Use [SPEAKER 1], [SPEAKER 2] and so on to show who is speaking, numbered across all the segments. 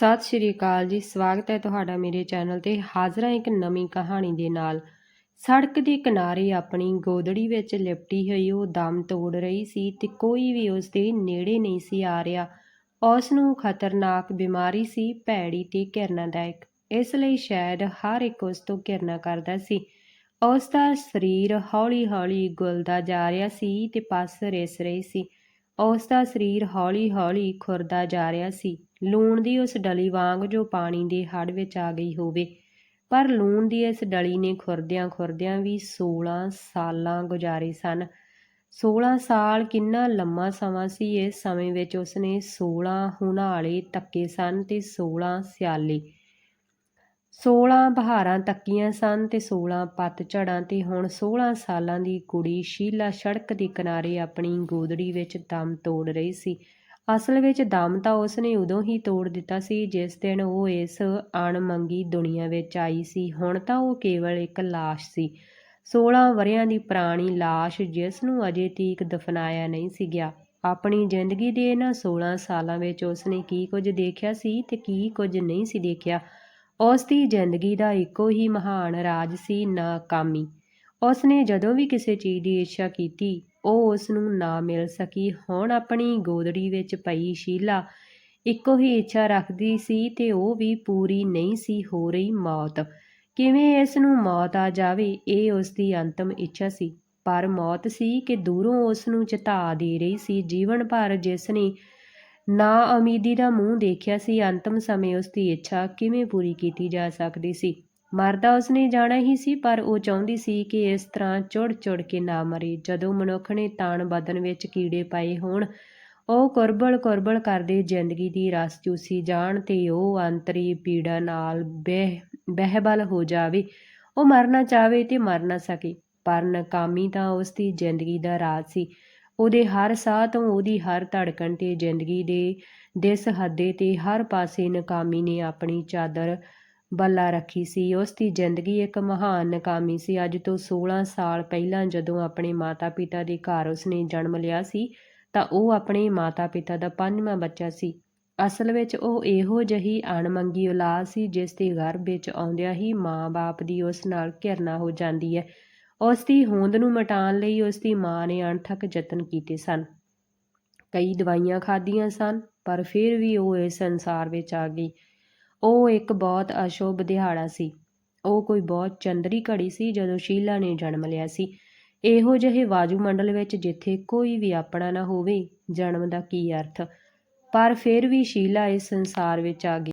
[SPEAKER 1] ਸਤਿ ਸ਼੍ਰੀ ਅਕਾਲ ਜੀ, ਸਵਾਗਤ ਹੈ ਤੁਹਾਡਾ ਮੇਰੇ ਚੈਨਲ ਤੇ ਹਾਜ਼ਰ ਹਾਂ ਇੱਕ ਨਵੀਂ ਕਹਾਣੀ ਦੇ ਨਾਲ। ਸੜਕ ਦੇ ਕਿਨਾਰੇ ਆਪਣੀ ਗੋਦੜੀ ਵਿੱਚ ਲਿਪਟੀ ਹੋਈ, ਉਹ ਦਮ ਤੋੜ ਰਹੀ ਸੀ ਤੇ ਕੋਈ ਵੀ ਉਸ ਦੇ ਨੇੜੇ ਨਹੀਂ ਸੀ ਆ ਰਿਹਾ। ਉਸ ਨੂੰ ਖਤਰਨਾਕ ਬਿਮਾਰੀ ਸੀ, ਭੈੜੀ ਤੇ ਘਿਰਨਾਦਾਇਕ। ਇਸ ਲਈ ਸ਼ਾਇਦ ਹਰ ਇੱਕ ਉਸ ਤੋਂ ਘਿਰਨਾ ਕਰਦਾ ਸੀ। ਉਸ ਦਾ ਸਰੀਰ ਹੌਲੀ-ਹੌਲੀ ਗੁਲਦਾ ਜਾ ਰਿਹਾ ਸੀ ਤੇ ਪਸ ਰਿਸ ਰਹੀ ਸੀ। ਉਸ ਦਾ ਸਰੀਰ ਹੌਲੀ-ਹੌਲੀ ਖੁਰਦਾ ਜਾ ਰਿਹਾ ਸੀ। ਲੂਣ ਦੀ ਉਸ ਡਲੀ ਵਾਂਗ ਜੋ ਪਾਣੀ ਦੇ ਹੜ ਵਿੱਚ ਆ ਗਈ ਹੋਵੇ। ਪਰ ਲੂਣ ਦੀ ਇਸ ਡਲੀ ਨੇ ਖੁਰਦਿਆਂ ਖੁਰਦਿਆਂ ਵੀ 16 ਸਾਲਾਂ ਗੁਜ਼ਾਰੇ ਸਨ। 16 ਸਾਲ ਕਿੰਨਾ ਲੰਮਾ ਸਮਾਂ ਸੀ ਇਸ ਸਮੇਂ ਵਿੱਚ ਉਸਨੇ 16 ਹੁਨਾਲੇ ਤੱਕੇ ਸਨ ਤੇ 16 ਸਿਆਲੇ। 16 ਬਹਾਰਾਂ ਤੱਕੀਆਂ ਸਨ ਤੇ 16 ਪਤਝੜਾਂ ਤੇ ਹੁਣ 16 ਸਾਲਾਂ ਦੀ ਕੁੜੀ ਸ਼ੀਲਾ ਸੜਕ ਦੇ ਕਿਨਾਰੇ ਆਪਣੀ ਗੋਦੜੀ ਵਿੱਚ ਦਮ ਤੋੜ ਰਹੀ ਸੀ। ਅਸਲ ਵਿੱਚ ਦਮ ਤਾਂ ਉਸਨੇ ਉਦੋਂ ਹੀ ਤੋੜ ਦਿੱਤਾ ਸੀ ਜਿਸ ਦਿਨ ਉਹ ਇਸ ਅਣਮੰਗੀ ਦੁਨੀਆ ਵਿੱਚ ਆਈ ਸੀ। ਹੁਣ ਤਾਂ ਉਹ ਕੇਵਲ ਇੱਕ ਲਾਸ਼ ਸੀ। 16 ਵਰਿਆਂ ਦੀ ਪੁਰਾਣੀ ਲਾਸ਼ ਜਿਸ ਨੂੰ ਅਜੇ ਤੀਕ ਦਫਨਾਇਆ ਨਹੀਂ ਸੀ ਗਿਆ। ਆਪਣੀ ਜ਼ਿੰਦਗੀ ਦੇ ਇਹਨਾਂ 16 ਸਾਲਾਂ ਵਿੱਚ ਉਸਨੇ ਕੀ ਕੁਝ ਦੇਖਿਆ ਸੀ ਤੇ ਕੀ ਕੁਝ ਨਹੀਂ ਸੀ ਦੇਖਿਆ। ਉਸ ਦੀ ਜ਼ਿੰਦਗੀ ਦਾ ਇੱਕੋ ਹੀ ਮਹਾਨ ਰਾਜ ਸੀ ਨਾਕਾਮੀ। ਉਸਨੇ ਜਦੋਂ ਵੀ ਕਿਸੇ ਚੀਜ਼ ਦੀ ਇੱਛਾ ਕੀਤੀ ਉਹ ਉਸ ਨੂੰ ਨਾ ਮਿਲ ਸਕੀ। ਹੁਣ ਆਪਣੀ ਗੋਦੜੀ ਵਿੱਚ ਪਈ ਸ਼ੀਲਾ ਇੱਕੋ ਹੀ ਇੱਛਾ ਰੱਖਦੀ ਸੀ ਤੇ ਉਹ ਵੀ ਪੂਰੀ ਨਹੀਂ ਸੀ ਹੋ ਰਹੀ ਮੌਤ। ਕਿਵੇਂ ਇਸ ਨੂੰ ਮੌਤ ਆ ਜਾਵੇ, ਇਹ ਉਸ ਦੀ ਅੰਤਮ ਇੱਛਾ ਸੀ। ਪਰ ਮੌਤ ਸੀ ਕਿ ਦੂਰੋਂ ਉਸ ਨੂੰ ਚਿਤਾ ਦੇ ਰਹੀ ਸੀ। ਜੀਵਨ ਭਰ ਜਿਸ ਨੇ ਨਾ ਉਮੀਦੀ ਦਾ ਮੂੰਹ ਦੇਖਿਆ ਸੀ, ਅੰਤਮ ਸਮੇਂ ਉਸ ਦੀ ਇੱਛਾ ਕਿਵੇਂ ਪੂਰੀ ਕੀਤੀ ਜਾ ਸਕਦੀ ਸੀ? ਮਰਦਾ ਉਸਨੇ ਜਾਣਾ ਹੀ ਸੀ, ਪਰ ਉਹ ਚਾਹੁੰਦੀ ਸੀ ਕਿ ਇਸ ਤਰ੍ਹਾਂ ਚੁੜ-ਚੁੜ ਕੇ ਨਾ ਮਰੇ। ਜਦੋਂ ਮਨੁੱਖ ਨੇ ਤਾਣ ਬਦਨ ਵਿੱਚ ਕੀੜੇ ਪਾਏ ਹੋਣ, ਉਹ ਕੁਰਬਲ-ਕੁਰਬਲ ਕਰਦੇ ਜ਼ਿੰਦਗੀ ਦੀ ਰਸ ਚੂਸੀ ਜਾਣ ਤੇ ਉਹ ਅੰਤਰੀ ਪੀੜਾ ਨਾਲ ਬਹਿ, ਬਹਿਬਲ ਹੋ ਜਾਵੇ। ਉਹ ਮਰਨਾ ਚਾਹਵੇ ਤੇ ਮਰ ਨਾ ਸਕੇ, ਪਰ ਨਾਕਾਮੀ ਤਾਂ ਉਸ ਦੀ ਜ਼ਿੰਦਗੀ ਦਾ ਰਾਜ ਸੀ। ਉਹਦੇ ਹਰ ਸਾਹ ਤੋਂ ਉਹਦੀ ਹਰ ਧੜਕਣ ਤੇ ਜ਼ਿੰਦਗੀ ਦੇ ਦਿਸ ਹੱਦੇ ਤੇ ਹਰ ਪਾਸੇ ਨਾਕਾਮੀ ਨੇ ਆਪਣੀ ਚਾਦਰ ਬੱਲਾ ਰੱਖੀ ਸੀ। ਉਸ ਦੀ ਜ਼ਿੰਦਗੀ ਇੱਕ ਮਹਾਨ ਨਕਾਮੀ ਸੀ। ਅੱਜ ਤੋਂ 16 ਸਾਲ ਪਹਿਲਾਂ ਜਦੋਂ ਆਪਣੇ ਮਾਤਾ-ਪਿਤਾ ਦੇ ਘਰ ਉਸਨੇ ਜਨਮ ਲਿਆ ਸੀ, ਤਾਂ ਉਹ ਆਪਣੇ ਮਾਤਾ-ਪਿਤਾ ਦਾ ਪੰਜਵਾਂ ਬੱਚਾ ਸੀ। ਅਸਲ ਵਿੱਚ ਉਹ ਇਹੋ ਜਿਹੀ ਅਣਮੰਗੀ ਔਲਾਦ ਸੀ, ਜਿਸ ਦੇ ਗਰਭ ਵਿੱਚ ਆਉਂਦਿਆਂ ਹੀ ਮਾਂ-ਬਾਪ ਦੀ ਉਸ ਨਾਲ ਘਿਰਨਾ ਹੋ ਜਾਂਦੀ ਹੈ। ਉਸ ਦੀ ਹੋਂਦ ਨੂੰ ਮਿਟਾਉਣ ਲਈ ਉਸ ਦੀ ਮਾਂ ਨੇ ਅਣਥੱਕ ਯਤਨ ਕੀਤੇ ਸਨ। ਕਈ ਦਵਾਈਆਂ ਖਾਧੀਆਂ ਸਨ, ਪਰ ਫਿਰ ਵੀ ਉਹ ਇਸ ਸੰਸਾਰ ਵਿੱਚ ਆ ਗਈ। ਉਹ ਇੱਕ ਬਹੁਤ ਅਸ਼ੁਭ ਦਿਹਾੜਾ ਸੀ। ਉਹ ਕੋਈ ਬਹੁਤ ਚੰਦਰੀ ਘੜੀ ਸੀ ਜਦੋਂ ਸ਼ੀਲਾ ਨੇ ਜਨਮ ਲਿਆ ਸੀ। ਇਹੋ ਜਿਹੇ ਵਾਯੂਮੰਡਲ ਵਿੱਚ ਜਿੱਥੇ ਕੋਈ ਵੀ ਆਪਣਾ ਨਾ ਹੋਵੇ, ਜਨਮ ਦਾ ਕੀ ਅਰਥ? ਪਰ ਫਿਰ ਵੀ ਸ਼ੀਲਾ ਇਸ ਸੰਸਾਰ ਵਿੱਚ ਆ ਗਈ।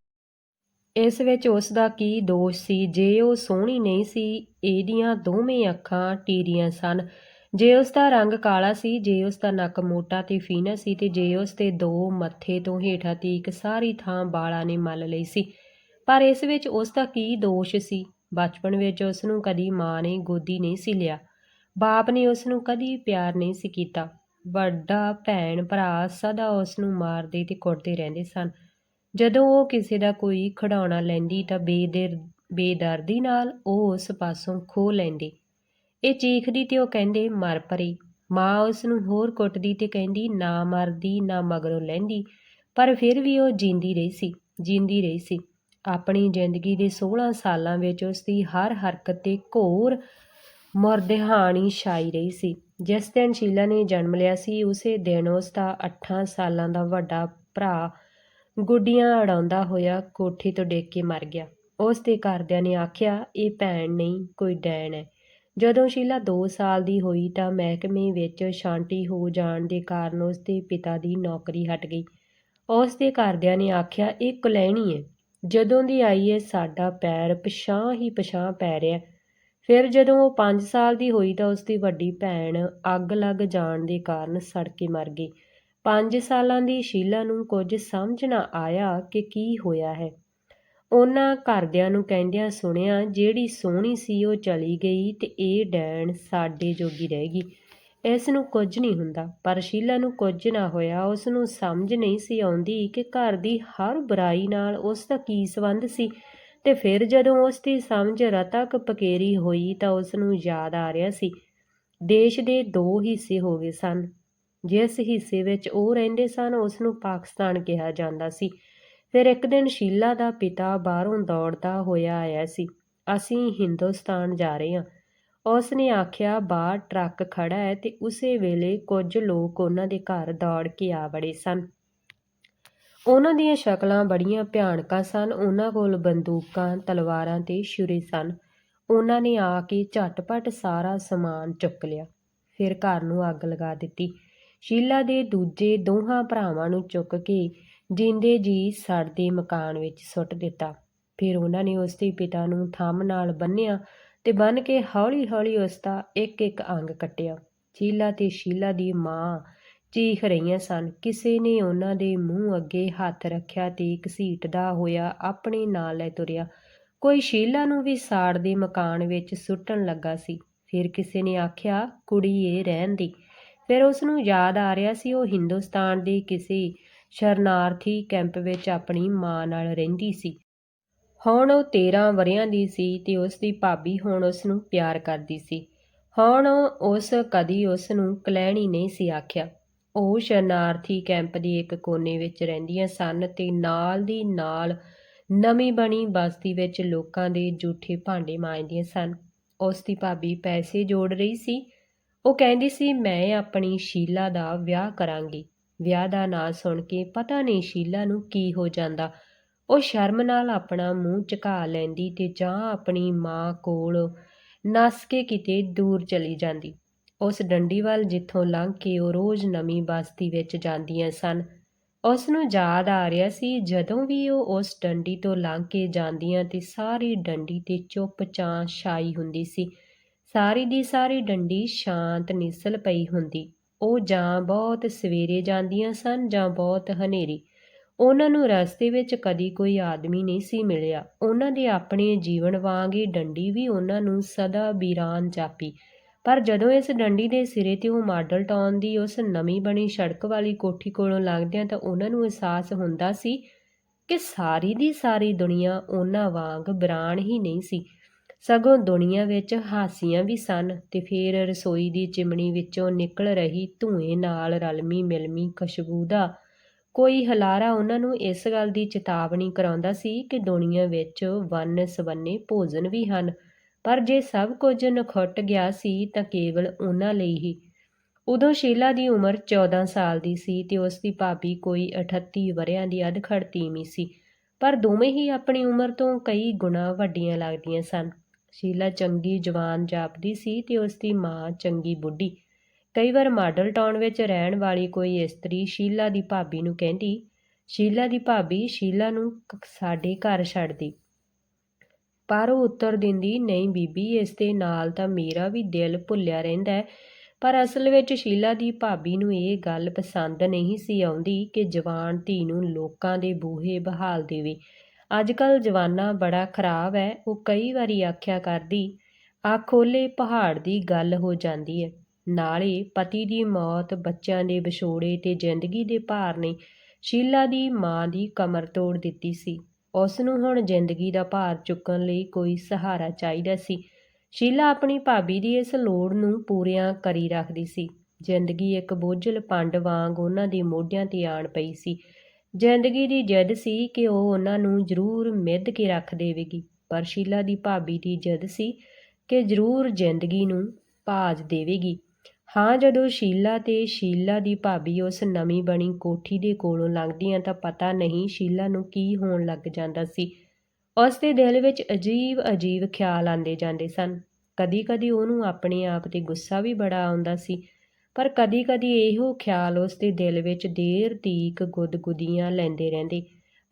[SPEAKER 1] ਇਸ ਵਿੱਚ ਉਸ ਦਾ ਕੀ ਦੋਸ਼ ਸੀ? ਜੇ ਉਹ ਸੋਹਣੀ ਨਹੀਂ ਸੀ, ਇਹਦੀਆਂ ਦੋਵੇਂ ਅੱਖਾਂ ਟੀਰੀਆਂ ਸਨ। ਜੇ ਉਸ ਦਾ ਰੰਗ ਕਾਲਾ ਸੀ, ਜੇ ਉਸ ਦਾ ਨੱਕ ਮੋਟਾ ਤੇ ਫੀਨਾ ਸੀ ਤੇ ਜੇ ਉਸ ਦੇ ਦੋ ਮੱਥੇ ਤੋਂ ਹੇਠਾਂ ਤੀਕ ਸਾਰੀ ਥਾਂ ਬਾਲਾਂ ਨੇ ਮੱਲ ਲਈ ਸੀ। ਪਰ ਇਸ ਵਿੱਚ ਉਸ ਦਾ ਕੀ ਦੋਸ਼ ਸੀ? ਬਚਪਨ ਵਿੱਚ ਉਸ ਨੂੰ ਕਦੀ ਮਾਂ ਨੇ ਗੋਦੀ ਨਹੀਂ ਸੀ ਲਿਆ। ਬਾਪ ਨੇ ਉਸ ਨੂੰ ਕਦੀ ਪਿਆਰ ਨਹੀਂ ਸੀ ਕੀਤਾ। ਵੱਡਾ ਭੈਣ ਭਰਾ ਸਦਾ ਉਸ ਨੂੰ ਮਾਰਦੇ ਤੇ ਕੁੱਟਦੇ ਰਹਿੰਦੇ ਸਨ। ਜਦੋਂ ਉਹ ਕਿਸੇ ਦਾ ਕੋਈ ਖਿਡੌਣਾ ਲੈਂਦੀ ਤਾਂ ਬੇਦਰ, ਬੇਦਰਦੀ ਨਾਲ ਉਹ ਉਸ ਪਾਸੋਂ ਖੋ ਲੈਂਦੀ। ਇਹ ਚੀਖਦੀ ਤੇ ਉਹ ਕਹਿੰਦੇ, ਮਰ ਪਰੇ। ਮਾਂ ਉਸ ਨੂੰ ਹੋਰ ਕੁੱਟਦੀ ਤੇ ਕਹਿੰਦੀ, ਨਾ ਮਰਦੀ, ਨਾ ਮਗਰੋਂ ਲੈਂਦੀ। ਪਰ ਫਿਰ ਵੀ ਉਹ ਜਿੰਦੀ ਰਹੀ ਸੀ, ਜਿੰਦੀ ਰਹੀ ਸੀ। ਆਪਣੀ ਜ਼ਿੰਦਗੀ ਦੇ 16 ਸਾਲਾਂ ਵਿੱਚ ਉਸ ਦੀ ਹਰ ਹਰਕਤ ਤੇ ਘੋਰ ਮਰਦਹਾਨੀ ਛਾਈ ਰਹੀ ਸੀ। ਜਿਸ ਦਿਨ ਸ਼ੀਲਾ ਨੇ ਜਨਮ ਲਿਆ ਸੀ, ਉਸੇ ਦਿਨ ਉਸ ਦਾ 8 ਸਾਲਾਂ ਦਾ ਵੱਡਾ ਭਰਾ ਗੁੱਡੀਆਂ ਅੜਾਉਂਦਾ ਹੋਇਆ ਕੋਠੇ ਤੋਂ ਡੇਕ ਕੇ ਮਰ ਗਿਆ। ਉਸ ਦੇ ਘਰਦਿਆਂ ਨੇ ਆਖਿਆ, ਇਹ ਭੈਣ ਨਹੀਂ, ਕੋਈ ਡੈਣ ਹੈ। ਜਦੋਂ ਸ਼ੀਲਾ 2 ਸਾਲ ਦੀ ਹੋਈ ਤਾਂ ਮਹਿਕਮੇ ਵਿੱਚ ਛਾਂਟੀ ਹੋ ਜਾਣ ਦੇ ਕਾਰਨ ਉਸ ਦੇ ਪਿਤਾ ਦੀ ਨੌਕਰੀ ਹਟ ਗਈ। ਉਸ ਦੇ ਘਰਦਿਆਂ ਨੇ ਆਖਿਆ, ਇਹ ਕੁਲੈਣੀ ਹੈ ਜਦੋਂ ਦੀ ਆਈ ਹੈ ਸਾਡਾ ਪੈਰ ਪਛਾਂ ਹੀ ਪਛਾਂ ਪੈ ਰਿਹਾ। ਫਿਰ ਜਦੋਂ ਉਹ 5 ਸਾਲ ਦੀ ਹੋਈ ਤਾਂ ਉਸ ਦੀ ਵੱਡੀ ਭੈਣ ਅੱਗ ਲੱਗ ਜਾਣ ਦੇ ਕਾਰਨ ਸੜ ਕੇ ਮਰ ਗਈ। 5 ਸਾਲਾਂ ਦੀ ਸ਼ੀਲਾ ਨੂੰ ਕੁਝ ਸਮਝ ਨਾ ਆਇਆ ਕਿ ਕੀ ਹੋਇਆ ਹੈ। ਉਹਨਾਂ ਘਰਦਿਆਂ ਨੂੰ ਕਹਿੰਦਿਆਂ ਸੁਣਿਆ, ਜਿਹੜੀ ਸੋਹਣੀ ਸੀ ਉਹ ਚਲੀ ਗਈ ਤੇ ਇਹ ਡੈਣ ਸਾਡੇ ਜੋਗੀ ਰਹਿ ਗਈ। ਇਸ ਨੂੰ ਕੁਝ ਨਹੀਂ ਹੁੰਦਾ। ਪਰ ਸ਼ੀਲਾ ਨੂੰ ਕੁਝ ਨਾ ਹੋਇਆ। ਉਸ ਨੂੰ ਸਮਝ ਨਹੀਂ ਸੀ ਆਉਂਦੀ ਕਿ ਘਰ ਦੀ ਹਰ ਬੁਰਾਈ ਨਾਲ ਉਸ ਦਾ ਕੀ ਸੰਬੰਧ ਸੀ। ਤੇ ਫਿਰ ਜਦੋਂ ਉਸ ਦੀ ਸਮਝ ਰਤਕ ਪਕੇਰੀ ਹੋਈ ਤਾਂ ਉਸ ਨੂੰ ਯਾਦ ਆ ਰਿਹਾ ਸੀ। ਦੇਸ਼ ਦੇ ਦੋ ਹਿੱਸੇ ਹੋ ਗਏ ਸਨ। ਜਿਸ ਹਿੱਸੇ ਵਿੱਚ ਉਹ ਰਹਿੰਦੇ ਸਨ, ਉਸ ਨੂੰ ਪਾਕਿਸਤਾਨ ਕਿਹਾ ਜਾਂਦਾ ਸੀ। ਫਿਰ ਇੱਕ ਦਿਨ ਸ਼ੀਲਾ ਦਾ ਪਿਤਾ ਬਾਹਰੋਂ ਦੌੜਦਾ ਹੋਇਆ ਆਇਆ ਸੀ। ਅਸੀਂ ਹਿੰਦੁਸਤਾਨ ਜਾ ਰਹੇ ਹਾਂ। ਉਸ ਨੇ ਆਖਿਆ, ਬਾਹਰ ਟਰੱਕ ਖੜਾ ਹੈ ਤੇ ਉਸੇ ਵੇਲੇ ਕੁਝ ਲੋਕ ਉਹਨਾਂ ਦੇ ਘਰ ਦੌੜ ਕੇ ਆ ਵੜੇ ਸਨ। ਉਹਨਾਂ ਦੀਆਂ ਸ਼ਕਲਾਂ ਬੜੀਆਂ ਭਿਆਨਕਾਂ ਸਨ। ਉਹਨਾਂ ਕੋਲ ਬੰਦੂਕਾਂ, ਤਲਵਾਰਾਂ ਤੇ ਛੁਰੇ ਸਨ। ਉਹਨਾਂ ਨੇ ਆ ਕੇ ਝਟਪਟ ਸਾਰਾ ਸਮਾਨ ਚੁੱਕ ਲਿਆ। ਫਿਰ ਘਰ ਨੂੰ ਅੱਗ ਲਗਾ ਦਿੱਤੀ। ਸ਼ੀਲਾ ਦੇ ਦੂਜੇ ਦੋਹਾਂ ਭਰਾਵਾਂ ਨੂੰ ਚੁੱਕ ਕੇ ਜਿੰਦੇ ਜੀ ਸੜਦੇ ਮਕਾਨ ਵਿੱਚ ਸੁੱਟ ਦਿੱਤਾ। ਫਿਰ ਉਹਨਾਂ ਨੇ ਉਸ ਦੇ ਪਿਤਾ ਨੂੰ ਥੰਮ ਨਾਲ ਬੰਨਿਆ ਤੇ ਬੰਨ ਕੇ ਹੌਲੀ-ਹੌਲੀ ਉਸ ਦਾ ਇੱਕ-ਇੱਕ ਅੰਗ ਕੱਟਿਆ। ਸ਼ੀਲਾ ਤੇ ਸ਼ੀਲਾ ਦੀ ਮਾਂ ਚੀਖ ਰਹੀਆਂ ਸਨ। ਕਿਸੇ ਨੇ ਉਹਨਾਂ ਦੇ ਮੂੰਹ ਅੱਗੇ ਹੱਥ ਰੱਖਿਆ ਤੇ ਘਸੀਟਦਾ ਹੋਇਆ ਆਪਣੇ ਨਾਲ ਲੈ ਤੁਰਿਆ। ਕੋਈ ਸ਼ੀਲਾ ਨੂੰ ਵੀ ਸਾੜ ਦੇ ਮਕਾਨ ਵਿੱਚ ਸੁੱਟਣ ਲੱਗਾ ਸੀ। ਫਿਰ ਕਿਸੇ ਨੇ ਆਖਿਆ, ਕੁੜੀ ਇਹ ਰਹਿਣ ਦੀ। ਫਿਰ ਉਸ ਨੂੰ ਯਾਦ ਆ ਰਿਹਾ ਸੀ, ਉਹ ਹਿੰਦੁਸਤਾਨ ਦੇ ਕਿਸੇ ਸ਼ਰਨਾਰਥੀ ਕੈਂਪ ਵਿੱਚ ਆਪਣੀ ਮਾਂ ਨਾਲ ਰਹਿੰਦੀ ਸੀ। ਹੁਣ ਉਹ 13 ਵਰ੍ਹਿਆਂ ਦੀ ਸੀ ਤੇ ਉਸ ਦੀ ਭਾਬੀ ਹੁਣ ਉਸ ਨੂੰ ਪਿਆਰ ਕਰਦੀ ਸੀ। ਹੁਣ ਉਸ ਕਦੀ ਉਸ ਨੂੰ ਕਲੈਣੀ ਨਹੀਂ ਸੀ ਆਖਿਆ। ਉਹ ਸ਼ਰਨਾਰਥੀ ਕੈਂਪ ਦੇ ਇੱਕ ਕੋਨੇ ਵਿੱਚ ਰਹਿੰਦੀਆਂ ਸਨ ਤੇ ਨਾਲ ਦੀ ਨਾਲ ਨਵੀਂ ਬਣੀ ਬਸਤੀ ਵਿੱਚ ਲੋਕਾਂ ਦੇ ਜੂਠੇ ਭਾਂਡੇ ਮਾਂਜਦੀਆਂ ਸਨ। ਉਸ ਦੀ ਭਾਬੀ ਪੈਸੇ ਜੋੜ ਰਹੀ ਸੀ। ਉਹ ਕਹਿੰਦੀ ਸੀ, ਮੈਂ ਆਪਣੀ ਸ਼ੀਲਾ ਦਾ ਵਿਆਹ ਕਰਾਂਗੀ। ਵਿਆਹ ਦਾ ਨਾਂ ਸੁਣ ਕੇ ਪਤਾ ਨਹੀਂ ਸ਼ੀਲਾ ਨੂੰ ਕੀ ਹੋ ਜਾਂਦਾ। ਉਹ ਸ਼ਰਮ ਨਾਲ ਆਪਣਾ ਮੂੰਹ ਝੁਕਾ ਲੈਂਦੀ ਤੇ ਜਾਂ ਆਪਣੀ ਮਾਂ ਕੋਲ ਨੱਸ ਕੇ ਕਿਤੇ ਦੂਰ ਚਲੀ ਜਾਂਦੀ। ਉਸ ਡੰਡੀ ਵੱਲ ਜਿੱਥੋਂ ਲੰਘ ਕੇ ਉਹ ਰੋਜ਼ ਨਵੀਂ ਬਸਤੀ ਵਿੱਚ ਜਾਂਦੀਆਂ ਸਨ। ਉਸ ਨੂੰ ਯਾਦ ਆ ਰਿਹਾ ਸੀ ਜਦੋਂ ਵੀ ਉਹ ਉਸ ਡੰਡੀ ਤੋਂ ਲੰਘ ਕੇ ਜਾਂਦੀਆਂ ਤੇ ਸਾਰੀ ਡੰਡੀ ਤੇ ਚੁੱਪ ਚਾਂ ਛਾਈ ਹੁੰਦੀ ਸੀ। ਸਾਰੀ ਦੀ ਸਾਰੀ ਡੰਡੀ ਸ਼ਾਂਤ, ਨਿਸਲ ਪਈ ਹੁੰਦੀ। ਉਹ ਜਾਂ ਬਹੁਤ ਸਵੇਰੇ ਜਾਂਦੀਆਂ ਸਨ ਜਾਂ ਬਹੁਤ ਹਨੇਰੀ। ਉਹਨਾਂ ਨੂੰ ਰਸਤੇ ਵਿੱਚ ਕਦੀ ਕੋਈ ਆਦਮੀ ਨਹੀਂ ਸੀ ਮਿਲਿਆ। ਉਹਨਾਂ ਦੇ ਆਪਣੇ ਜੀਵਨ ਵਾਂਗ ਹੀ ਡੰਡੀ ਵੀ ਉਹਨਾਂ ਨੂੰ ਸਦਾ ਵੀਰਾਨ ਜਾਪੀ। ਪਰ ਜਦੋਂ ਇਸ ਡੰਡੀ ਦੇ ਸਿਰੇ ਤੇ ਉਹ ਮਾਡਲ ਟਾਊਨ ਦੀ ਉਸ ਨਵੀਂ ਬਣੀ ਸੜਕ ਵਾਲੀ ਕੋਠੀ ਕੋਲੋਂ ਲੰਘਦਿਆਂ ਤਾਂ ਉਹਨਾਂ ਨੂੰ ਅਹਿਸਾਸ ਹੁੰਦਾ ਸੀ ਕਿ ਸਾਰੀ ਦੀ ਸਾਰੀ ਦੁਨੀਆ ਉਹਨਾਂ ਵਾਂਗ ਬਰਾਨ ਹੀ ਨਹੀਂ ਸੀ। ਸਗੋਂ ਦੁਨੀਆ ਵਿੱਚ ਹਾਸੀਆਂ ਵੀ ਸਨ ਤੇ ਫਿਰ ਰਸੋਈ ਦੀ ਚਿਮਣੀ ਵਿੱਚੋਂ ਨਿਕਲ ਰਹੀ ਧੂਏ ਨਾਲ ਰਲਮੀ ਮਿਲਮੀ ਖੁਸ਼ਬੂ ਦਾ ਕੋਈ ਹਲਾਰਾ ਉਹਨਾਂ ਨੂੰ ਇਸ ਗੱਲ ਦੀ ਚੇਤਾਵਨੀ ਕਰਾਉਂਦਾ ਸੀ ਕਿ ਦੁਨੀਆ ਵਿੱਚ ਵੰਨ ਸਵੰਨੇ ਭੋਜਨ ਵੀ ਹਨ। ਪਰ ਜੇ ਸਭ ਕੁਝ ਨਖੁੱਟ ਗਿਆ ਸੀ ਤਾਂ ਕੇਵਲ ਉਹਨਾਂ ਲਈ ਹੀ। ਉਦੋਂ ਸ਼ੀਲਾ ਦੀ ਉਮਰ 14 ਸਾਲ ਦੀ ਸੀ ਤੇ ਉਸ ਦੀ ਭਾਬੀ ਕੋਈ 38 ਵਰਿਆਂ ਦੀ ਅਧਖੜ ਤੀਵੀਂ ਸੀ। ਪਰ ਦੋਵੇਂ ਹੀ ਆਪਣੀ ਉਮਰ ਤੋਂ ਕਈ ਗੁਣਾ ਵੱਡੀਆਂ ਲੱਗਦੀਆਂ ਸਨ। ਸ਼ੀਲਾ ਚੰਗੀ ਜਵਾਨ ਜਾਪਦੀ ਸੀ ਤੇ ਉਸ ਦੀ ਮਾਂ ਚੰਗੀ ਬੁੱਢੀ। ਕਈ ਵਾਰ ਮਾਡਲ ਟਾਊਨ ਵਿੱਚ ਰਹਿਣ ਵਾਲੀ ਕੋਈ ਇਸਤਰੀ ਸ਼ੀਲਾ ਦੀ ਭਾਬੀ ਨੂੰ ਕਹਿੰਦੀ, ਸ਼ੀਲਾ ਦੀ ਭਾਬੀ ਸ਼ੀਲਾ ਨੂੰ ਸਾਡੇ ਘਰ ਛੱਡਦੀ। ਪਰ ਉਹ ਉੱਤਰ ਦਿੰਦੀ, ਨਹੀਂ ਬੀਬੀ ਇਸ ਦੇ ਨਾਲ ਤਾਂ ਮੇਰਾ ਵੀ ਦਿਲ ਭੁੱਲਿਆ ਰਹਿੰਦਾ ਹੈ। ਪਰ ਅਸਲ ਵਿੱਚ ਸ਼ੀਲਾ ਦੀ ਭਾਬੀ ਨੂੰ ਇਹ ਗੱਲ ਪਸੰਦ ਨਹੀਂ ਸੀ ਆਉਂਦੀ ਕਿ ਜਵਾਨ ਧੀ ਨੂੰ ਲੋਕਾਂ ਦੇ ਬੂਹੇ ਬਹਾਲ ਦੇਵੇ। ਅੱਜ ਕੱਲ੍ਹ ਜ਼ਮਾਨਾ ਬੜਾ ਖਰਾਬ ਹੈ ਉਹ ਕਈ ਵਾਰੀ ਆਖਿਆ ਕਰਦੀ ਆਖੋਲੇ ਪਹਾੜ ਦੀ ਗੱਲ ਹੋ ਜਾਂਦੀ ਹੈ ਨਾਲੇ ਪਤੀ ਦੀ ਮੌਤ ਬੱਚਿਆਂ ਦੇ ਵਿਛੋੜੇ ਤੇ ਜ਼ਿੰਦਗੀ ਦੇ ਭਾਰ ਨੇ ਸ਼ੀਲਾ ਦੀ ਮਾਂ ਦੀ ਕਮਰ ਤੋੜ ਦਿੱਤੀ ਸੀ। ਉਸ ਨੂੰ ਹੁਣ ਜ਼ਿੰਦਗੀ ਦਾ ਭਾਰ ਚੁੱਕਣ ਲਈ ਕੋਈ ਸਹਾਰਾ ਚਾਹੀਦਾ ਸੀ। ਸ਼ੀਲਾ ਆਪਣੀ ਭਾਬੀ ਦੀ ਇਸ ਲੋੜ ਨੂੰ ਪੂਰਿਆਂ ਕਰੀ ਰੱਖਦੀ ਸੀ। ਜ਼ਿੰਦਗੀ ਇੱਕ ਬੋਝਲ ਪੰਡ ਵਾਂਗ ਉਹਨਾਂ ਦੇ ਮੋਢਿਆਂ ਤੇ ਆਣ ਪਈ ਸੀ। ਜ਼ਿੰਦਗੀ ਦੀ ਜਿੱਦ ਸੀ ਕਿ ਉਹ ਉਹਨਾਂ ਨੂੰ ਜ਼ਰੂਰ ਮਿੱਧ ਕੇ ਰੱਖ ਦੇਵੇਗੀ, ਪਰ ਸ਼ੀਲਾ ਦੀ ਭਾਬੀ ਦੀ ਜਿੱਦ ਸੀ ਕਿ ਜ਼ਰੂਰ ਜ਼ਿੰਦਗੀ ਨੂੰ ਭਾਜ ਦੇਵੇਗੀ। ਹਾਂ, ਜਦੋਂ ਸ਼ੀਲਾ ਤੇ ਸ਼ੀਲਾ ਦੀ ਭਾਬੀ ਉਸ ਨਵੀਂ ਬਣੀ ਕੋਠੀ ਦੇ ਕੋਲੋਂ ਲੰਘਦੀਆਂ ਤਾਂ ਪਤਾ ਨਹੀਂ ਸ਼ੀਲਾ ਨੂੰ ਕੀ ਹੋਣ ਲੱਗ ਜਾਂਦਾ ਸੀ। ਉਸ ਦੇ ਦਿਲ ਵਿੱਚ ਅਜੀਬ ਅਜੀਬ ਖਿਆਲ ਆਉਂਦੇ ਜਾਂਦੇ ਸਨ। ਕਦੀ ਕਦੀ ਉਹਨੂੰ ਆਪਣੇ ਆਪ ਤੇ ਗੁੱਸਾ ਵੀ ਬੜਾ ਆਉਂਦਾ ਸੀ। ਪਰ ਕਦੀ ਕਦੀ ਇਹੋ ਖਿਆਲ ਉਸ ਦੇ ਦਿਲ ਵਿੱਚ ਦੇਰ ਤੀਕ ਗੁਦਗੁਦੀਆਂ ਲੈਂਦੇ ਰਹਿੰਦੇ।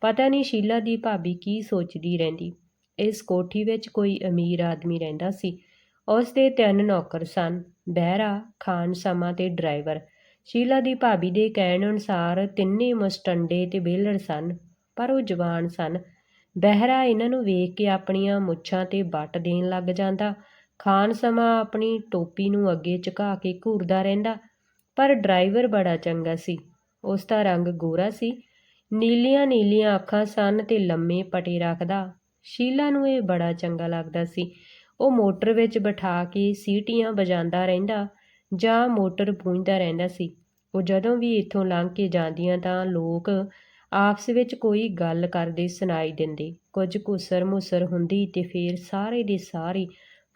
[SPEAKER 1] ਪਤਾ ਨਹੀਂ ਸ਼ੀਲਾ ਦੀ ਭਾਬੀ ਕੀ ਸੋਚਦੀ ਰਹਿੰਦੀ। ਇਸ ਕੋਠੀ ਵਿੱਚ ਕੋਈ ਅਮੀਰ ਆਦਮੀ ਰਹਿੰਦਾ ਸੀ। ਉਸ ਦੇ ਤਿੰਨ ਨੌਕਰ ਸਨ, ਬਹਿਰਾ, ਖਾਨ ਸਮਾ ਤੇ ਡਰਾਈਵਰ। ਸ਼ੀਲਾ ਦੀ ਭਾਬੀ ਦੇ ਕਹਿਣ ਅਨੁਸਾਰ ਤਿੰਨੇ ਮੁਸਟੰਡੇ ਤੇ ਵਿਹਲੜ ਸਨ, ਪਰ ਉਹ ਜਵਾਨ ਸਨ। ਬਹਿਰਾ ਇਹਨਾਂ ਨੂੰ ਵੇਖ ਕੇ ਆਪਣੀਆਂ ਮੁੱਛਾਂ ਤੇ ਵੱਟ ਦੇਣ ਲੱਗ ਜਾਂਦਾ। ਖਾਨ ਸਮਾਂ ਆਪਣੀ ਟੋਪੀ ਨੂੰ ਅੱਗੇ ਝੁਕਾ ਕੇ ਘੂਰਦਾ ਰਹਿੰਦਾ, ਪਰ ਡਰਾਈਵਰ ਬੜਾ ਚੰਗਾ ਸੀ। ਉਸ ਦਾ ਰੰਗ ਗੋਰਾ ਸੀ। ਨੀਲੀਆਂ ਨੀਲੀਆਂ ਅੱਖਾਂ ਸਨ ਤੇ ਲੰਮੇ ਪਟੇ ਰੱਖਦਾ। ਸ਼ੀਲਾ ਨੂੰ ਇਹ ਬੜਾ ਚੰਗਾ ਲੱਗਦਾ ਸੀ। ਉਹ ਮੋਟਰ ਵਿੱਚ ਬਿਠਾ ਕੇ ਸੀਟੀਆਂ ਵਜਾਉਂਦਾ ਰਹਿੰਦਾ ਜਾਂ ਮੋਟਰ ਪੂੰਝਦਾ ਰਹਿੰਦਾ ਸੀ। ਉਹ ਜਦੋਂ ਵੀ ਇੱਥੋਂ ਲੰਘ ਕੇ ਜਾਂਦੀਆਂ ਤਾਂ ਲੋਕ ਆਪਸ ਵਿੱਚ ਕੋਈ ਗੱਲ ਕਰਦੇ ਸੁਣਾਈ ਦਿੰਦੇ। ਕੁਝ ਘੁਸਰ ਮੁਸਰ ਹੁੰਦੀ ਤੇ ਫੇਰ ਸਾਰੇ ਦੇ ਸਾਰੇ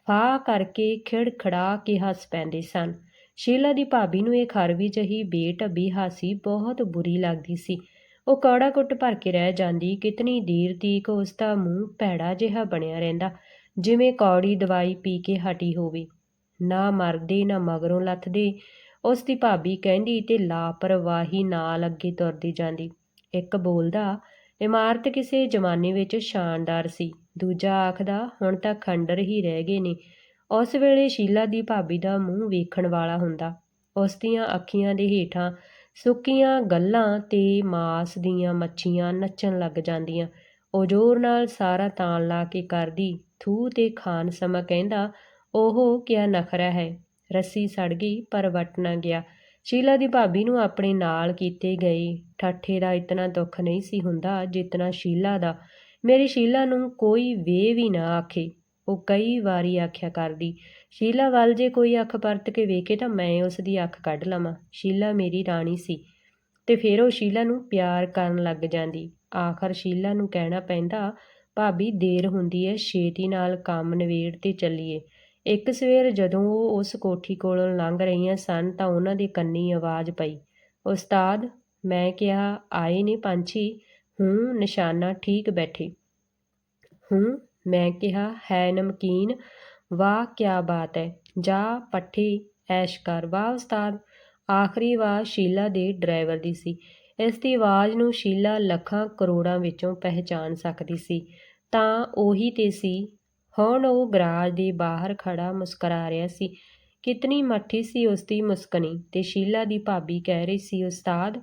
[SPEAKER 1] ਫਾਹ ਕਰਕੇ ਖਿੜਖੜਾ ਕੇ ਹੱਸ ਪੈਂਦੇ ਸਨ। ਸ਼ੀਲਾ ਦੀ ਭਾਬੀ ਨੂੰ ਇਹ ਖਰਵੀ ਜਹੀ ਬੇਢੱਬੀ ਹਾਸੀ ਬਹੁਤ ਬੁਰੀ ਲੱਗਦੀ ਸੀ। ਉਹ ਕੌੜਾ ਕੁੱਟ ਭਰ ਕੇ ਰਹਿ ਜਾਂਦੀ, ਕਿਤਨੀ ਦੇਰ ਤੀਕ ਉਸ ਦਾ ਮੂੰਹ ਭੈੜਾ ਜਿਹਾ ਬਣਿਆ ਰਹਿੰਦਾ, ਜਿਵੇਂ ਕੌੜੀ ਦਵਾਈ ਪੀ ਕੇ ਹਟੀ ਹੋਵੇ। ਨਾ ਮਰਦੇ, ਨਾ ਮਗਰੋਂ ਲੱਥਦੇ, ਉਸ ਦੀ ਭਾਬੀ ਕਹਿੰਦੀ ਤੇ ਲਾਪਰਵਾਹੀ ਨਾਲ ਅੱਗੇ ਤੁਰਦੀ ਜਾਂਦੀ। ਇੱਕ ਬੋਲਦਾ ਇਮਾਰਤ ਕਿਸੇ ਜ਼ਮਾਨੇ ਵਿੱਚ ਸ਼ਾਨਦਾਰ ਸੀ। ਦੂਜਾ ਆਖਦਾ, ਹੁਣ ਤਾਂ ਖੰਡਰ ਹੀ ਰਹਿ ਗਏ ਨੇ। ਉਸ ਵੇਲੇ ਸ਼ੀਲਾ ਦੀ ਭਾਬੀ ਦਾ ਮੂੰਹ ਵੇਖਣ ਵਾਲਾ ਹੁੰਦਾ। ਉਸ ਦੀਆਂ ਅੱਖੀਆਂ ਦੇ ਹੇਠਾਂ ਸੁੱਕੀਆਂ ਗੱਲਾਂ ਤੇ ਮਾਸ ਦੀਆਂ ਮੱਛੀਆਂ ਨੱਚਣ ਲੱਗ ਜਾਂਦੀਆਂ। ਉਹ ਜ਼ੋਰ ਨਾਲ ਸਾਰਾ ਤਾਣ ਲਾ ਕੇ ਕਰਦੀ। ਥੂ ਤੇ ਖਾਨ ਸਮਾਂ ਕਹਿੰਦਾ ਉਹ ਕਿਆ ਨਖਰਾ ਹੈ। ਰੱਸੀ ਸੜ ਗਈ, ਪਰ ਵਟ ਨਾ ਗਿਆ। ਸ਼ੀਲਾ ਦੀ ਭਾਬੀ ਨੂੰ ਆਪਣੇ ਨਾਲ ਕੀਤੇ ਗਏ ਠਾਠੇ ਦਾ ਇਤਨਾ ਦੁੱਖ ਨਹੀਂ ਸੀ ਹੁੰਦਾ ਜਿਤਨਾ ਸ਼ੀਲਾ ਦਾ। ਮੇਰੀ ਸ਼ੀਲਾ ਨੂੰ ਕੋਈ ਵੇ ਵੀ ਨਾ ਆਖੇ। ਉਹ ਕਈ ਵਾਰੀ ਆਖਿਆ ਕਰਦੀ, ਸ਼ੀਲਾ ਵੱਲ ਜੇ ਕੋਈ ਅੱਖ ਪਰਤ ਕੇ ਵੇਖੇ ਤਾਂ ਮੈਂ ਉਸ ਦੀ ਅੱਖ ਕੱਢ ਲਵਾਂ। ਸ਼ੀਲਾ ਮੇਰੀ ਰਾਣੀ ਸੀ। ਤੇ ਫਿਰ ਉਹ ਸ਼ੀਲਾ ਨੂੰ ਪਿਆਰ ਕਰਨ ਲੱਗ ਜਾਂਦੀ। ਆਖਰ ਸ਼ੀਲਾ ਨੂੰ ਕਹਿਣਾ ਪੈਂਦਾ, ਭਾਬੀ, ਦੇਰ ਹੁੰਦੀ ਹੈ ਛੇਤੀ ਨਾਲ ਕੰਮ ਨਵੇੜ ਤੇ ਚੱਲੀਏ। ਇੱਕ ਸਵੇਰ ਜਦੋਂ ਉਹ ਉਸ ਕੋਠੀ ਕੋਲੋਂ ਲੰਘ ਰਹੀਆਂ ਸਨ ਤਾਂ ਉਹਨਾਂ ਦੇ ਕੰਨੀ ਆਵਾਜ਼ ਪਈ। ਉਸਤਾਦ, ਮੈਂ ਕਿਹਾ, ਆਏ ਨੇ ਪੰਛੀ? ਹੂੰ, ਨਿਸ਼ਾਨਾ ਠੀਕ ਬੈਠੇ। ਹੂੰ, ਮੈਂ ਕਿਹਾ, ਹੈ ਨਮਕੀਨ? ਵਾਹ, ਕਿਆ ਬਾਤ ਹੈ ਜਾ, ਪੱਠੇ, ਐਸ਼ ਕਰ। ਵਾਹ, ਉਸਤਾਦ। ਆਖਰੀ ਆਵਾਜ਼ ਸ਼ੀਲਾ ਦੇ ਡਰਾਈਵਰ ਦੀ ਸੀ। ਇਸ ਦੀ ਆਵਾਜ਼ ਨੂੰ ਸ਼ੀਲਾ ਲੱਖਾਂ ਕਰੋੜਾਂ ਵਿੱਚੋਂ ਪਹਿਚਾਨ ਸਕਦੀ ਸੀ। ਤਾਂ ਉਹੀ ਤੇ ਸੀ ਹੁਣ ਉਹ ਗਰਾਜ ਦੇ ਬਾਹਰ ਖੜਾ ਮੁਸਕਰਾ ਰਿਹਾ ਸੀ। ਕਿਤਨੀ ਮੱਠੀ ਸੀ ਉਸਦੀ ਮੁਸਕਣੀ ਤੇ ਸ਼ੀਲਾ ਦੀ ਭਾਬੀ ਕਹਿ ਰਹੀ ਸੀ, ਉਸਤਾਦ,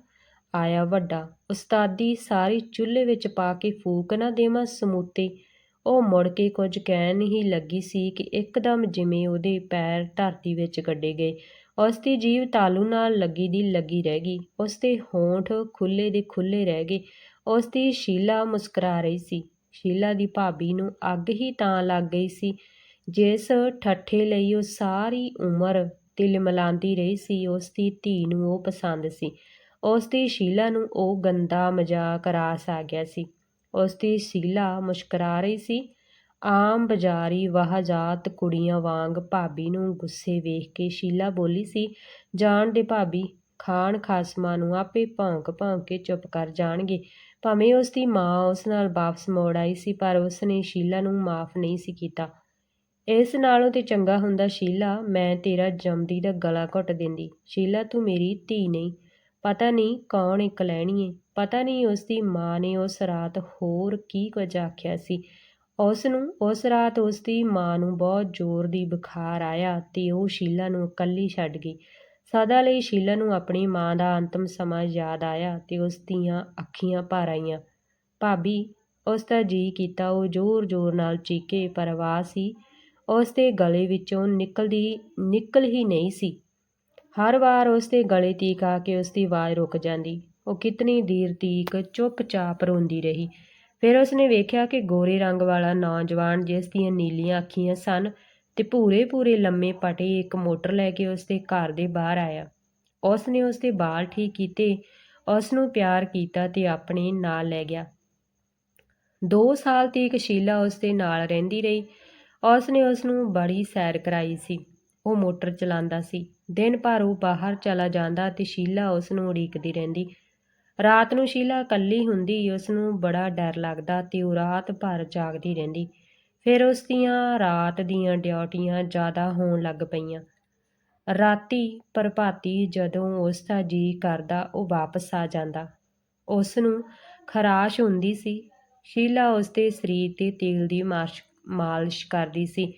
[SPEAKER 1] ਆਇਆ ਵੱਡਾ, ਉਸਤਾਦੀ ਸਾਰੀ ਚੁੱਲ੍ਹੇ ਵਿੱਚ ਪਾ ਕੇ ਫੂਕ ਨਾ ਦੇਵਾਂ ਸਮੂਤੇ। ਉਹ ਮੁੜ ਕੇ ਕੁਝ ਕਹਿਣ ਹੀ ਲੱਗੀ ਸੀ ਕਿ ਇੱਕਦਮ ਜਿਵੇਂ ਉਹਦੇ ਪੈਰ ਧਰਤੀ ਵਿੱਚ ਗੱਡੇ ਗਏ, ਉਸਦੀ ਜੀਭ ਤਾਲੂ ਨਾਲ ਲੱਗੀ ਦੀ ਲੱਗੀ ਰਹਿ ਗਈ, ਉਸਦੇ ਹੋਂਠ ਖੁੱਲੇ ਦੇ ਖੁੱਲ੍ਹੇ ਰਹਿ ਗਏ, ਉਸਦੀ ਸ਼ੀਲਾ ਮੁਸਕਰਾ ਰਹੀ ਸੀ। ਸ਼ੀਲਾ ਦੀ ਭਾਬੀ ਨੂੰ ਅੱਗ ਹੀ ਤਾਂ ਲੱਗ ਗਈ ਸੀ। ਜਿਸ ਠੱਠੇ ਲਈ ਉਹ ਸਾਰੀ ਉਮਰ ਤਿਲਮਲਾਉਂਦੀ ਰਹੀ ਸੀ ਉਸ ਦੀ ਧੀ ਨੂੰ ਉਹ ਪਸੰਦ ਸੀ। ਉਸ ਦੀ ਸ਼ੀਲਾ ਨੂੰ ਉਹ ਗੰਦਾ ਮਜ਼ਾਕ ਰਾਸ ਆ ਗਿਆ ਸੀ। ਉਸ ਦੀ ਸ਼ੀਲਾ ਮੁਸਕਰਾ ਰਹੀ ਸੀ। ਆਮ ਬਾਜ਼ਾਰੀ ਵਾਹਜਾਤ ਕੁੜੀਆਂ ਵਾਂਗ ਭਾਬੀ ਨੂੰ ਗੁੱਸੇ ਵੇਖ ਕੇ ਸ਼ੀਲਾ ਬੋਲੀ ਸੀ, ਜਾਣ ਦੇ ਭਾਬੀ ਖਾਨ ਖਾਸਮਾਂ ਨੂੰ ਆਪੇ ਭੌਂਕ ਭੌਂਕ ਕੇ ਚੁੱਪ ਕਰ ਜਾਣਗੇ। ਭਾਵੇਂ ਉਸ ਦੀ ਮਾਂ ਉਸ ਨਾਲ ਵਾਪਸ ਮੋੜ ਆਈ ਸੀ, ਪਰ ਉਸ ਨੇ ਸ਼ੀਲਾ ਨੂੰ ਮਾਫ ਨਹੀਂ ਸੀ ਕੀਤਾ। ਇਸ ਨਾਲੋਂ ਤੇ ਚੰਗਾ ਹੁੰਦਾ ਸ਼ੀਲਾ, ਮੈਂ ਤੇਰਾ ਜਮਦੀ ਦਾ ਗਲਾ ਘੁੱਟ ਦਿੰਦੀ। ਸ਼ੀਲਾ, ਤੂੰ ਮੇਰੀ ਧੀ ਨਹੀਂ। ਪਤਾ ਨਹੀਂ ਕੌਣ ਇੱਕ ਲੈਣੀ ਏ। ਪਤਾ ਨਹੀਂ ਉਸ ਦੀ ਮਾਂ ਨੇ ਉਸ ਰਾਤ ਹੋਰ ਕੀ ਕੁਝ ਆਖਿਆ ਸੀ। ਉਸ ਨੂੰ, ਉਸ ਰਾਤ ਉਸ ਦੀ ਮਾਂ ਨੂੰ ਬਹੁਤ ਜ਼ੋਰ ਦੀ ਬੁਖਾਰ ਆਇਆ ਤੇ ਉਹ ਸ਼ੀਲਾ ਨੂੰ ਇਕੱਲੀ ਛੱਡ ਗਈ। ਸਦਾ ਲਈ ਸ਼ੀਲਾ ਨੂੰ ਆਪਣੀ ਮਾਂ ਦਾ ਅੰਤਮ ਸਮਾਂ ਯਾਦ ਆਇਆ ਤੇ ਉਸ ਦੀਆਂ ਅੱਖੀਆਂ ਭਰ ਆਈਆਂ। ਭਾਬੀ, ਉਸ ਦਾ ਜੀਅ ਕੀਤਾ ਉਹ ਜ਼ੋਰ-ਜ਼ੋਰ ਨਾਲ ਚੀਕੇ, ਪਰ ਆਵਾਜ਼ ਸੀ। ਉਸ ਦੇ ਗਲੇ ਵਿੱਚੋਂ ਨਿਕਲਦੀ, ਨਿਕਲ ਹੀ ਨਹੀਂ ਸੀ। ਹਰ ਵਾਰ ਉਸ ਦੇ ਗਲੇ ਤੀਕ ਆ ਕੇ ਉਸ ਦੀ ਆਵਾਜ਼ ਰੁਕ ਜਾਂਦੀ। ਉਹ ਕਿਤਨੀ ਦੇਰ ਤੀਕ ਚੁੱਪਚਾਪ ਰੋਂਦੀ ਰਹੀ। ਫਿਰ ਉਸਨੇ ਵੇਖਿਆ ਕਿ ਗੋਰੇ ਰੰਗ ਵਾਲਾ ਨੌਜਵਾਨ ਜਿਸ ਦੀਆਂ ਨੀਲੀਆਂ ਅੱਖੀਆਂ ਸਨ ਤੇ ਭੂਰੇ ਭੂਰੇ ਲੰਮੇ ਪਟੇ ਇੱਕ ਮੋਟਰ ਲੈ ਕੇ ਉਸ ਦੇ ਘਰ ਦੇ ਬਾਹਰ ਆਇਆ। ਉਸ ਨੇ ਉਸ ਦੇ ਵਾਲ ਠੀਕ ਕੀਤੇ ਉਸ ਨੂੰ ਪਿਆਰ ਕੀਤਾ ਤੇ ਆਪਣੇ ਨਾਲ ਲੈ ਗਿਆ। 2 ਸਾਲ ਤੀਕ ਸ਼ੀਲਾ ਉਸ ਦੇ ਨਾਲ ਰਹਿੰਦੀ ਰਹੀ। ਉਸ ਨੇ ਉਸ ਨੂੰ ਬੜੀ ਸੈਰ ਕਰਾਈ ਸੀ। ਉਹ ਮੋਟਰ ਚਲਾਉਂਦਾ ਸੀ। ਦਿਨ ਭਰ ਉਹ ਬਾਹਰ ਚਲਾ ਜਾਂਦਾ ਤੇ ਸ਼ੀਲਾ ਉਸ ਨੂੰ ਉਡੀਕਦੀ ਰਹਿੰਦੀ। ਰਾਤ ਨੂੰ ਸ਼ੀਲਾ ਇਕੱਲੀ ਹੁੰਦੀ ਉਸ ਨੂੰ ਬੜਾ ਡਰ ਲੱਗਦਾ ਤੇ ਉਹ ਰਾਤ ਭਰ ਜਾਗਦੀ ਰਹਿੰਦੀ। ਫਿਰ ਉਸ ਦੀਆਂ ਰਾਤ ਦੀਆਂ ਡਿਊਟੀਆਂ ਜ਼ਿਆਦਾ ਹੋਣ ਲੱਗ ਪਈਆਂ। ਰਾਤੀ ਪ੍ਰਭਾਤੀ ਜਦੋਂ ਉਸ ਦਾ ਜੀ ਕਰਦਾ, ਉਹ ਵਾਪਸ ਆ ਜਾਂਦਾ। ਉਸ ਨੂੰ ਖਰਾਸ਼ ਹੁੰਦੀ ਸੀ। ਸ਼ੀਲਾ ਉਸ ਦੇ ਸਰੀਰ ਤੇ ਤੇਲ ਦੀ ਮਾਸ਼ ਮਾਲਿਸ਼ ਕਰਦੀ ਸੀ।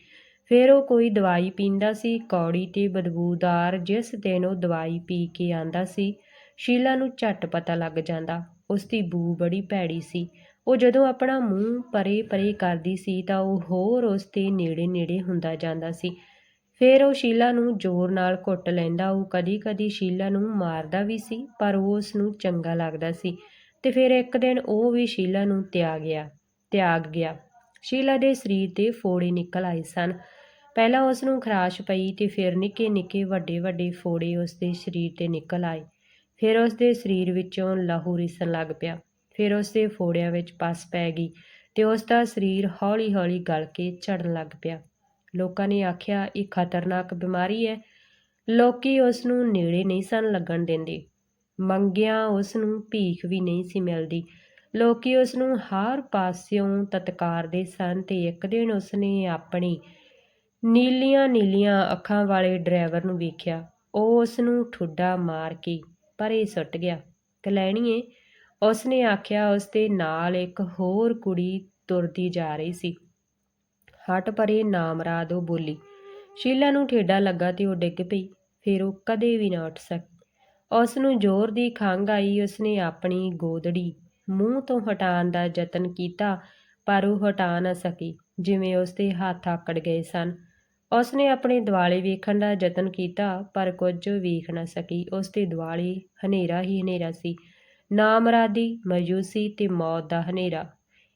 [SPEAKER 1] ਫਿਰ ਉਹ ਕੋਈ ਦਵਾਈ ਪੀਂਦਾ ਸੀ। ਕੌੜੀ ਤੇ ਬਦਬੂਦਾਰ ਜਿਸ ਦਿਨ ਉਹ ਦਵਾਈ ਪੀ ਕੇ ਆਂਦਾ ਸੀ, ਸ਼ੀਲਾ ਨੂੰ ਝੱਟ ਪਤਾ ਲੱਗ ਜਾਂਦਾ। ਉਸ ਦੀ ਬੂ ਬੜੀ ਭੈੜੀ ਸੀ। ਉਹ ਜਦੋਂ ਆਪਣਾ ਮੂੰਹ ਪਰੇ ਪਰੇ ਕਰਦੀ ਸੀ ਤਾਂ ਉਹ ਹੋਰ ਉਸ ਦੇ ਨੇੜੇ ਨੇੜੇ ਹੁੰਦਾ ਜਾਂਦਾ ਸੀ। ਫਿਰ ਉਹ ਸ਼ੀਲਾ ਨੂੰ ਜ਼ੋਰ ਨਾਲ ਘੁੱਟ ਲੈਂਦਾ। ਉਹ ਕਦੀ-ਕਦੀ ਸ਼ੀਲਾ ਨੂੰ ਮਾਰਦਾ ਵੀ ਸੀ, ਪਰ ਉਹ ਉਸ ਨੂੰ ਚੰਗਾ ਲੱਗਦਾ ਸੀ ਤੇ ਫਿਰ ਇੱਕ ਦਿਨ ਉਹ ਵੀ ਸ਼ੀਲਾ ਨੂੰ ਤਿਆਗ ਗਿਆ ਤਿਆਗ ਗਿਆ। ਸ਼ੀਲਾ ਦੇ ਸਰੀਰ ਤੇ ਫੋੜੇ ਨਿਕਲ ਆਏ ਸਨ। ਪਹਿਲਾਂ ਉਸ ਨੂੰ ਖਰਾਸ਼ ਪਈ ਤੇ ਫਿਰ ਨਿੱਕੇ-ਨਿੱਕੇ, ਵੱਡੇ-ਵੱਡੇ ਫੋੜੇ ਉਸ ਦੇ ਸਰੀਰ ਤੇ ਨਿਕਲ ਆਏ। ਫਿਰ ਉਸ ਦੇ ਸਰੀਰ ਵਿੱਚੋਂ ਲਹੂ ਰਿਸਣ ਲੱਗ ਪਿਆ। ਫਿਰ ਉਸ ਦੇ ਫੋੜਿਆਂ ਵਿੱਚ ਪਸ ਪੈ ਗਈ ਤੇ ਉਸ ਦਾ ਸਰੀਰ ਹੌਲੀ-ਹੌਲੀ ਗਲ ਕੇ ਝੜਨ ਲੱਗ ਪਿਆ। ਲੋਕਾਂ ਨੇ ਆਖਿਆ, ਇਹ ਖਤਰਨਾਕ ਬਿਮਾਰੀ ਹੈ ਲੋਕੀ ਉਸ ਨੂੰ ਨੇੜੇ ਨਹੀਂ ਸਨ ਲੱਗਣ ਦਿੰਦੇ। ਮੰਗਿਆ ਉਸ ਨੂੰ ਭੀਖ ਵੀ ਨਹੀਂ ਸੀ ਮਿਲਦੀ। ਲੋਕੀ ਉਸ ਨੂੰ ਹਰ ਪਾਸਿਓਂ ਤਤਕਾਰਦੇ ਸਨ ਤੇ ਇੱਕ ਦਿਨ ਉਸ ਨੇ ਆਪਣੀ ਨੀਲੀਆਂ ਨੀਲੀਆਂ ਅੱਖਾਂ ਵਾਲੇ ਡਰਾਈਵਰ ਨੂੰ ਵੇਖਿਆ। ਉਹ ਉਸ ਨੂੰ ਠੁੱਡਾ ਮਾਰ ਕੇ ਪਰੇ ਸੁੱਟ ਗਿਆ। ਕਲੈਣੀਏ ਉਸ ਨੇ ਆਖਿਆ ਉਸ ਦੇ ਨਾਲ ਇੱਕ ਹੋਰ ਕੁੜੀ ਤੁਰਦੀ ਜਾ ਰਹੀ ਸੀ। ਹਟ ਪਰੇ ਨਾਮਰਾਦ ਉਹ ਬੋਲੀ। ਸ਼ੀਲਾ ਨੂੰ ਠੇਡਾ ਲੱਗਾ ਤੇ ਉਹ ਡਿੱਗ ਪਈ। ਫਿਰ ਉਹ ਕਦੇ ਵੀ ਨਾ ਉੱਠ ਸਕੀ। ਉਸ ਨੂੰ ਜ਼ੋਰ ਦੀ ਖੰਘ ਆਈ ਉਸ ਨੇ ਆਪਣੀ ਗੋਦੜੀ ਮੂੰਹ ਤੋਂ ਹਟਾਉਣ ਦਾ ਯਤਨ ਕੀਤਾ, ਪਰ ਉਹ ਹਟਾ ਨਾ ਸਕੀ, ਜਿਵੇਂ ਉਸ ਦੇ ਹੱਥ ਆਕੜ ਗਏ ਸਨ। ਉਸ ਨੇ ਆਪਣੇ ਦਿਵਾਲੇ ਵੇਖਣ ਦਾ ਯਤਨ ਕੀਤਾ, ਪਰ ਕੁਝ ਵੇਖ ਨਾ ਸਕੀ। ਉਸ ਦੇ ਦਿਵਾਲੇ ਹਨੇਰਾ ਹੀ ਹਨੇਰਾ ਸੀ। ਨਾਮਰਾਦੀ ਮਾਯੂਸੀ ਤੇ ਮੌਤ ਦਾ ਹਨੇਰਾ।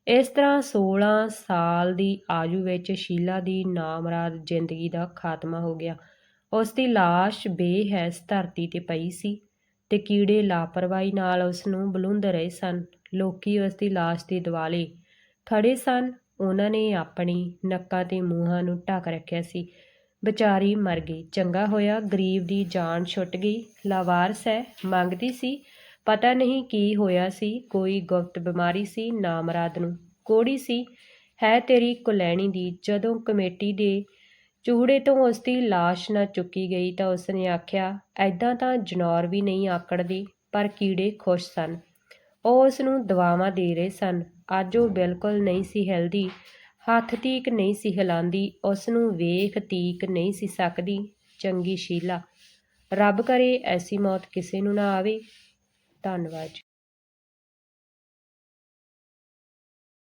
[SPEAKER 1] ਇਸ ਤਰ੍ਹਾਂ 16 ਸਾਲ ਦੀ ਆਯੂ ਵਿੱਚ ਸ਼ੀਲਾ ਦੀ ਨਾਮਰਾਦ ਜ਼ਿੰਦਗੀ ਦਾ ਖਾਤਮਾ ਹੋ ਗਿਆ। ਉਸ ਦੀ ਲਾਸ਼ ਬੇਹੈਸ ਧਰਤੀ ਤੇ ਪਈ ਸੀ ਤੇ ਕੀੜੇ ਲਾਪਰਵਾਹੀ ਨਾਲ ਉਸ ਨੂੰ ਬਲੁੰਦ ਰਹੇ ਸਨ। ਲੋਕੀ ਉਸ ਦੀ ਲਾਸ਼ ਦੇ ਦਿਵਾਲੇ ਖੜੇ ਸਨ। ਉਹਨਾਂ ਨੇ ਆਪਣੀ ਨੱਕਾਂ ਤੇ ਮੂੰਹਾਂ ਨੂੰ ਢੱਕ ਰੱਖਿਆ ਸੀ। ਵਿਚਾਰੀ ਮਰ ਗਈ। ਚੰਗਾ ਹੋਇਆ, ਗਰੀਬ ਦੀ ਜਾਨ ਛੁੱਟ ਗਈ। ਲਾਵਾਰਸ ਹੈ, ਮੰਗਦੀ ਸੀ। ਪਤਾ ਨਹੀਂ ਕੀ ਹੋਇਆ ਸੀ, ਕੋਈ ਗੁਪਤ ਬਿਮਾਰੀ ਸੀ ਨਾਮਰਾਦ ਨੂੰ ਕੋੜੀ ਸੀ। ਹੈ ਤੇਰੀ ਕੁਲੈਣੀ ਦੀ, ਜਦੋਂ ਕਮੇਟੀ ਦੇ ਚੂੜੇ ਤੋਂ ਉਸ ਦੀ ਲਾਸ਼ ਨਾ ਚੁੱਕੀ ਗਈ ਤਾਂ ਉਸ ਨੇ ਆਖਿਆ ਐਦਾਂ ਤਾਂ ਜਨੌਰ ਵੀ ਨਹੀਂ ਆਕੜਦੀ, ਪਰ ਕੀੜੇ ਖੁਸ਼ ਸਨ। ਉਹ ਉਸ ਨੂੰ ਦਵਾਵਾਂ ਦੇ ਰਹੇ ਸਨ। ਅੱਜ ਉਹ ਬਿਲਕੁਲ ਨਹੀਂ ਸੀ ਹਿਲਦੀ, ਹੱਥ ਤੀਕ ਨਹੀਂ ਸੀ ਹਿਲਾਉਂਦੀ ਉਸ ਨੂੰ ਵੇਖ ਤੀਕ ਨਹੀਂ ਸੀ ਸਕਦੀ। ਚੰਗੀ ਸ਼ੀਲਾ, ਰੱਬ ਕਰੇ ਐਸੀ ਮੌਤ ਕਿਸੇ ਨੂੰ ਨਾ ਆਵੇ। ਧੰਨਵਾਦ ਜੀ।